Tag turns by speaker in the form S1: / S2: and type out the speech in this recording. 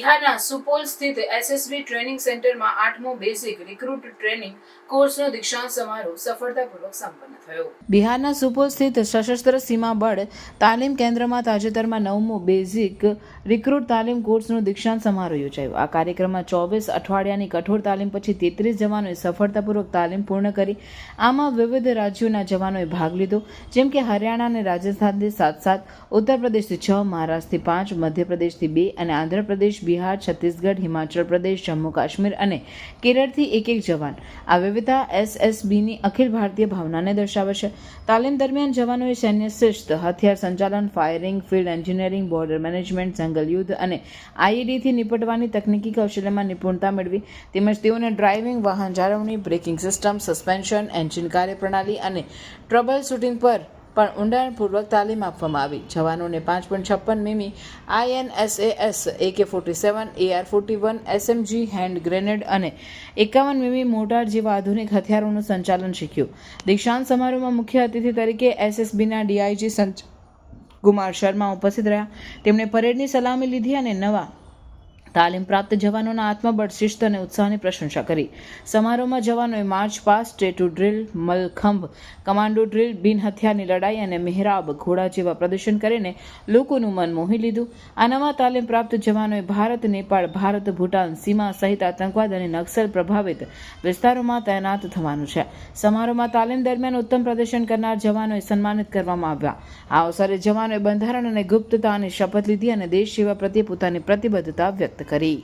S1: બિહારના સુપોલ સ્થિત SSB training સેન્ટરમાં આઠમો બેઝિક રિક્રુટ ટ્રેનિંગ કોર્સનો દીક્ષાંત સમારોહ સફળતાપૂર્વક સંપન્ન થયો. બિહારના સુપોલ સ્થિત સશસ્ત્ર સીમા બળ તાલીમ કેન્દ્રમાં તાજેતરમાં નવમો બેઝિક રિક્રુટ તાલીમ કોર્સનો દીક્ષાંત સમારોહ યોજાયો. આ કાર્યક્રમમાં ચોવીસ અઠવાડિયાની કઠોર તાલીમ પછી તેત્રીસ જવાનોએ સફળતાપૂર્વક તાલીમ પૂર્ણ કરી. આમાં વિવિધ રાજ્યોના જવાનોએ ભાગ લીધો, જેમ કે હરિયાણા અને રાજસ્થાનથી સાત સાત ઉત્તર છ, મહારાષ્ટ્રથી પાંચ, મધ્યપ્રદેશથી બે અને આંધ્રપ્રદેશ બિહાર, છત્તીસગઢ, હિમાચલ પ્રદેશ, જમ્મુ કાશ્મીર અને કેરળથી એક એક જવાન. આ વિવિધતા એસએસબીની અખિલ ભારતીય ભાવનાને દર્શાવે છે. તાલીમ દરમિયાન જવાનોએ સૈન્ય શિસ્ત, હથિયાર સંચાલન, firing, field engineering, border management, જંગલ યુદ્ધ અને આઈઈડીથી નિપટવાની તકનીકી કૌશલ્યમાં નિપુણતા મેળવી. તેમજ તેઓને ડ્રાઇવિંગ વાહન જાળવણી બ્રેકિંગ સિસ્ટમ, સસ્પેન્શન, એન્જિન કાર્યપ્રણાલી અને ટ્રબલ શૂટિંગ પર પણ ઊંડાણપૂર્વક તાલીમ આપવામાં આવી. જવાનોને પાંચ પોઈન્ટ છપ્પન મીમી INSAS AK forty seven AR forty one SMG hand grenade અને એકાવન મીમી મોટાર જેવા આધુનિક હથિયારોનું સંચાલન શીખ્યું. દીક્ષાંત સમારોહમાં મુખ્ય અતિથિ તરીકે એસએસબીના ડીઆઈજી સંચ કુમાર શર્મા ઉપસ્થિત રહ્યા. તેમણે પરેડની સલામી લીધી અને નવા તાલીમ પ્રાપ્ત જવાનોના આત્મબળ શિસ્ત અને ઉત્સાહની પ્રશંસા કરી. સમારોહમાં જવાનોએ march past tattoo drill, mallakhamb, commando drill બિન હથિયારની લડાઈ અને મહેરાબ ઘોડા જેવા પ્રદર્શન કરીને લોકોનું મન મોહી લીધું. આ નવા તાલીમ પ્રાપ્ત જવાનોએ ભારત, નેપાળ, ભારત, ભૂટાન, સીમા સહિત આતંકવાદ અને નક્સલ પ્રભાવિત વિસ્તારોમાં તૈનાત થવાનું છે. સમારોહમાં તાલીમ દરમિયાન ઉત્તમ પ્રદર્શન કરનાર જવાનોએ સન્માનિત કરવામાં આવ્યા. આ અવસરે જવાનોએ બંધારણ અને ગુપ્તતાની શપથ લીધી અને દેશ સેવા પ્રત્યે પોતાની પ્રતિબદ્ધતા વ્યક્ત કરી.